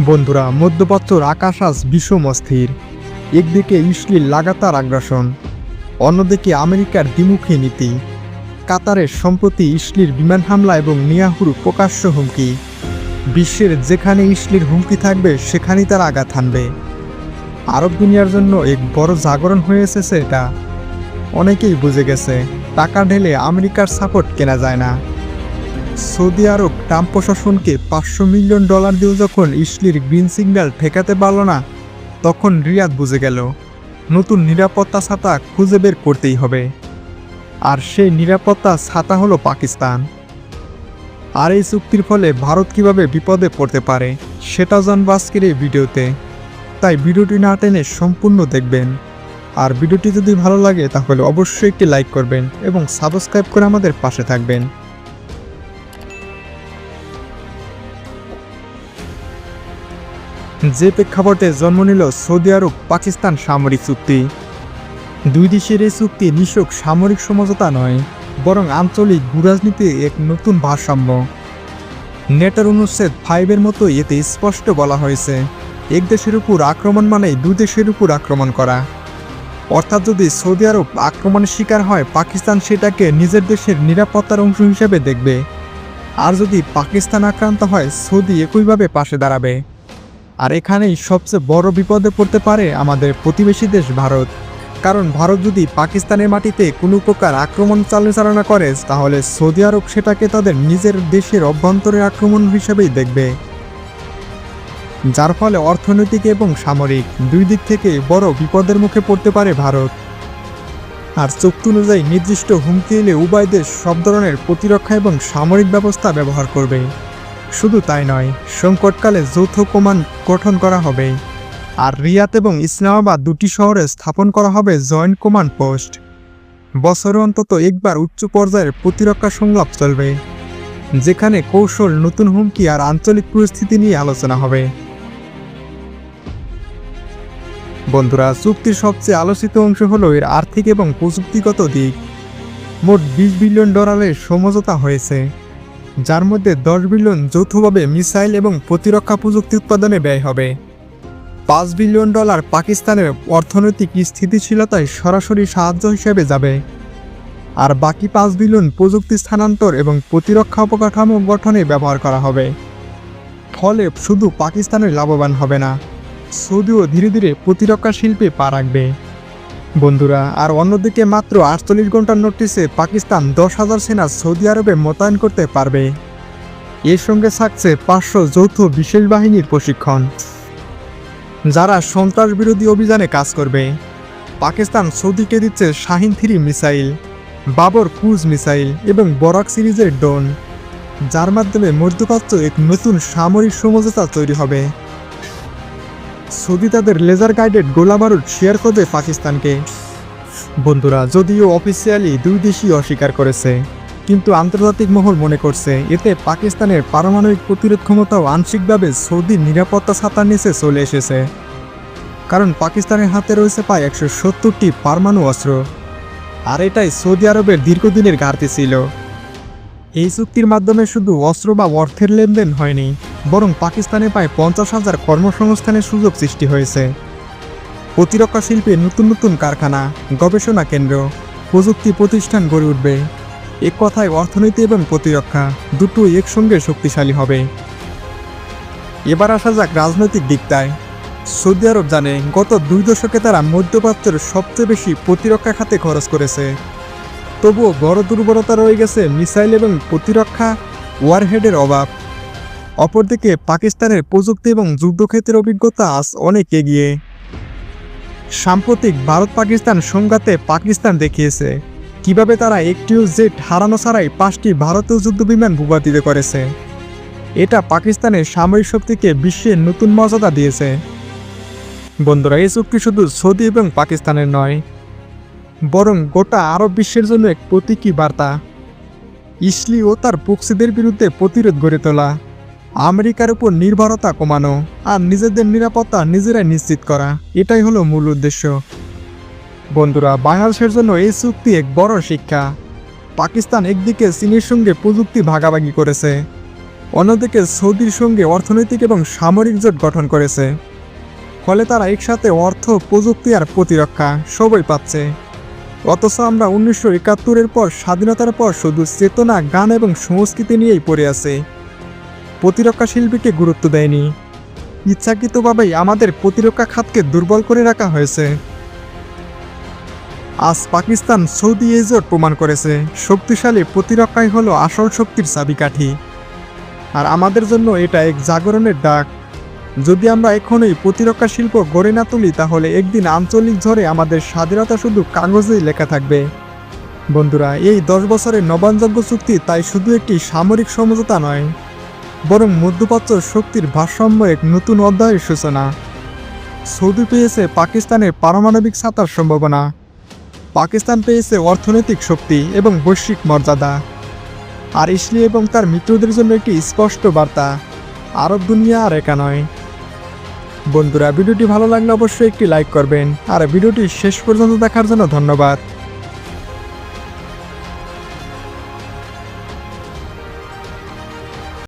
বন্ধুরা, মধ্যপ্রাচ্যর আকাশ আজ বিষম অস্থির। একদিকে ইসলির লাগাতার আগ্রাসন, অন্যদিকে আমেরিকার দ্বিমুখী নীতি। কাতারের সম্প্রতি ইসলির বিমান হামলা এবং নিয়াহুর প্রকাশ্য হুমকি। বিশ্বের যেখানে ইসলির হুমকি থাকবে, সেখানেই তার আঘাত হানবে। আরব দুনিয়ার জন্য এক বড় জাগরণ হয়ে এসেছে এটা। অনেকেই বুঝে গেছে, টাকা ঢেলে আমেরিকার সাপোর্ট কেনা যায় না। সৌদি আরব ট্রাম্প প্রশাসনকে পাঁচশো মিলিয়ন ডলার দিয়েও যখন ইসলির গ্রিন সিগন্যাল ঠেকাতে পারল না, তখন রিয়াদ বুঝে গেল, নতুন নিরাপত্তা ছাতা খুঁজে বের করতেই হবে। আর সেই নিরাপত্তা ছাতা হলো পাকিস্তান। আর এই চুক্তির ফলে ভারত কীভাবে বিপদে পড়তে পারে, সেটা জানব আজকের এই ভিডিওতে। তাই ভিডিওটি না টেনে সম্পূর্ণ দেখবেন। আর ভিডিওটি যদি ভালো লাগে, তাহলে অবশ্যই একটি লাইক করবেন এবং সাবস্ক্রাইব করে আমাদের পাশে থাকবেন। যে প্রেক্ষাপটে জন্ম নিল সৌদি আরব পাকিস্তান সামরিক চুক্তি। দুই দেশের এই চুক্তি নিশক সামরিক সমঝোতা নয়, বরং আঞ্চলিক ভূরাজনীতি এক নতুন ভারসাম্য। নেটার অনুচ্ছেদ ফাইভের মতো এতে স্পষ্ট বলা হয়েছে, এক দেশের উপর আক্রমণ মানে দুই দেশের উপর আক্রমণ করা। অর্থাৎ যদি সৌদি আরব আক্রমণের শিকার হয়, পাকিস্তান সেটাকে নিজের দেশের নিরাপত্তার অংশ হিসেবে দেখবে। আর যদি পাকিস্তান আক্রান্ত হয়, সৌদি একইভাবে পাশে দাঁড়াবে। আর এখানেই সবচেয়ে বড় বিপদে পড়তে পারে আমাদের প্রতিবেশী দেশ ভারত। কারণ ভারত যদি পাকিস্তানের মাটিতে কোনো প্রকার আক্রমণ চালনা করে, তাহলে সৌদি আরব সেটাকে তাদের নিজের দেশের অভ্যন্তরের আক্রমণ হিসেবেই দেখবে। যার ফলে অর্থনৈতিক এবং সামরিক দুই দিক থেকে বড় বিপদের মুখে পড়তে পারে ভারত। আর চুক্তি অনুযায়ী নির্দিষ্ট হুমকি এলে উভয় দেশ সব ধরনের প্রতিরক্ষা এবং সামরিক ব্যবস্থা ব্যবহার করবে। শুধু তাই নয়, সংকটকালে যৌথ কমান গঠন করা হবে। আর রিয়াদ এবং ইসলামাবাদ দুটি শহরে স্থাপন করা হবে জয়েন্ট কমান্ড পোস্ট। বছরে অন্তত একবার উচ্চ পর্যায়ের প্রতিরক্ষা সংলাপ চলবে, যেখানে কৌশল, নতুন হুমকি আর আঞ্চলিক পরিস্থিতি নিয়ে আলোচনা হবে। বন্ধুরা, চুক্তির সবচেয়ে আলোচিত অংশ হলো এর আর্থিক এবং প্রযুক্তিগত দিক। মোট বিশ বিলিয়ন ডলারের সমঝোতা হয়েছে। যার মধ্যে দশ বিলিয়ন যৌথভাবে মিসাইল এবং প্রতিরক্ষা প্রযুক্তি উৎপাদনে ব্যয় হবে। পাঁচ বিলিয়ন ডলার পাকিস্তানের অর্থনৈতিক স্থিতিশীলতায় সরাসরি সাহায্য হিসেবে যাবে। আর বাকি পাঁচ বিলিয়ন প্রযুক্তি স্থানান্তর এবং প্রতিরক্ষা অবকাঠামো গঠনে ব্যবহার করা হবে। ফলে শুধু পাকিস্তানের লাভবান হবে না, সৌদিও ধীরে ধীরে প্রতিরক্ষা শিল্পে পা রাখবে। বন্ধুরা, আর অন্যদিকে মাত্র আটচল্লিশ ঘণ্টার নোটিসে পাকিস্তান দশ হাজার সেনা সৌদি আরবে মোতায়েন করতে পারবে। এর সঙ্গে থাকছে পাঁচশো যৌথ বিশেষ বাহিনীর প্রশিক্ষণ, যারা সন্ত্রাস বিরোধী অভিযানে কাজ করবে। পাকিস্তান সৌদিকে দিচ্ছে Shaheen three missile, Babur cruise missile এবং বরাক সিরিজের ড্রোন, যার মাধ্যমে মধ্যপ্রাচ্য এক নতুন সামরিক সমঝোতা তৈরি হবে। সৌদি তাদের লেজার গাইডেড গোলাবারুদ শেয়ার করবে পাকিস্তানকে। বন্ধুরা, যদিও অফিসিয়ালি দুই দেশই অস্বীকার করেছে, কিন্তু আন্তর্জাতিক মহল মনে করছে এতে পাকিস্তানের পারমাণবিক প্রতিরোধ ক্ষমতাও আংশিকভাবে সৌদির নিরাপত্তা ছাতার নিচে চলে এসেছে। কারণ পাকিস্তানের হাতে রয়েছে প্রায় একশো সত্তরটি পারমাণু অস্ত্র, আর এটাই সৌদি আরবের দীর্ঘদিনের ঘাটতি ছিল। এই চুক্তির মাধ্যমে শুধু অস্ত্র বা অর্থের লেনদেন হয়নি বরং পাকিস্তানে প্রায় পঞ্চাশ হাজার কর্মসংস্থানের সুযোগ সৃষ্টি হয়েছে। প্রতিরক্ষা শিল্পে নতুন নতুন কারখানা, গবেষণা কেন্দ্র, প্রযুক্তি প্রতিষ্ঠান গড়ে উঠবে। এক কথায় অর্থনীতি এবং প্রতিরক্ষা দুটোই একসঙ্গে শক্তিশালী হবে। এবার আসা যাক রাজনৈতিক দিকটায় সৌদি আরব জানে গত দুই দশকে তারা মধ্যপ্রাচ্যের সবচেয়ে বেশি প্রতিরক্ষা খাতে খরচ করেছে। তবুও বড় দুর্বলতা রয়ে গেছে মিসাইল এবং প্রতিরক্ষা ওয়ারহেডের অভাব। অপরদিকে পাকিস্তানের প্রযুক্তি এবং যুদ্ধক্ষেত্রের অভিজ্ঞতা আজ অনেক এগিয়ে। সাম্প্রতিক ভারত পাকিস্তান সংঘাতে পাকিস্তান দেখিয়েছে, কীভাবে তারা একটিও জেট হারানো ছাড়াই পাঁচটি ভারতীয় যুদ্ধবিমান ভূপাতিত করেছে। এটা পাকিস্তানের সামরিক শক্তিকে বিশ্বের নতুন মর্যাদা দিয়েছে। বন্ধুরা, এই চুক্তি শুধু সৌদি এবং পাকিস্তানের নয়, বরং গোটা আরব বিশ্বের জন্য এক প্রতীকী বার্তা। ইসলি ও তার প্রক্সিদের বিরুদ্ধে প্রতিরোধ গড়ে তোলা। আমেরিকার উপর নির্ভরতা কমানো আর নিজেদের নিরাপত্তা নিজেরাই নিশ্চিত করা, এটাই হলো মূল উদ্দেশ্য। বন্ধুরা, বাংলাদেশের জন্য এই চুক্তি এক বড় শিক্ষা। পাকিস্তান একদিকে চীনের সঙ্গে প্রযুক্তি ভাগাভাগি করেছে, অন্যদিকে সৌদির সঙ্গে অর্থনৈতিক এবং সামরিক জোট গঠন করেছে। ফলে তারা একসাথে অর্থ, প্রযুক্তি আর প্রতিরক্ষা সবই পাচ্ছে। অথচ আমরা উনিশশো একাত্তরের পর স্বাধীনতার পর শুধু চেতনা, গান এবং সংস্কৃতি নিয়েই পড়ে আছে। প্রতিরক্ষা শিল্পীকে গুরুত্ব দেয়নি। ইচ্ছাকৃতভাবেই আমাদের প্রতিরক্ষা খাতকে দুর্বল করে রাখা হয়েছে। আজ পাকিস্তান সৌদি এই জোট প্রমাণ করেছে, শক্তিশালী প্রতিরক্ষাই হলো আসল শক্তির চাবিকাঠি। আর আমাদের জন্য এটা এক জাগরণের ডাক। যদি আমরা এখনই প্রতিরক্ষা শিল্প গড়ে না তুলি, তাহলে একদিন আঞ্চলিক ঝড়ে আমাদের স্বাধীনতা শুধু কাগজেই লেখা থাকবে। বন্ধুরা, এই দশ বছরের নবায়নযোগ্য চুক্তি তাই শুধু একটি সামরিক সমঝোতা নয়। বরং মধ্যপ্রাচ্য শক্তির ভারসাম্য এক নতুন অধ্যায়ের সূচনা। সৌদি পেয়েছে পাকিস্তানের পারমাণবিক ছাতার সম্ভাবনা। পাকিস্তান পেয়েছে অর্থনৈতিক শক্তি এবং বৈশ্বিক মর্যাদা। আর ইসলি এবং তার মিত্রদের জন্য একটি স্পষ্ট বার্তা, আরব দুনিয়া আর একা নয়। বন্ধুরা, ভিডিওটি ভালো লাগলে অবশ্যই একটি লাইক করবেন। আর ভিডিওটি শেষ পর্যন্ত দেখার জন্য ধন্যবাদ।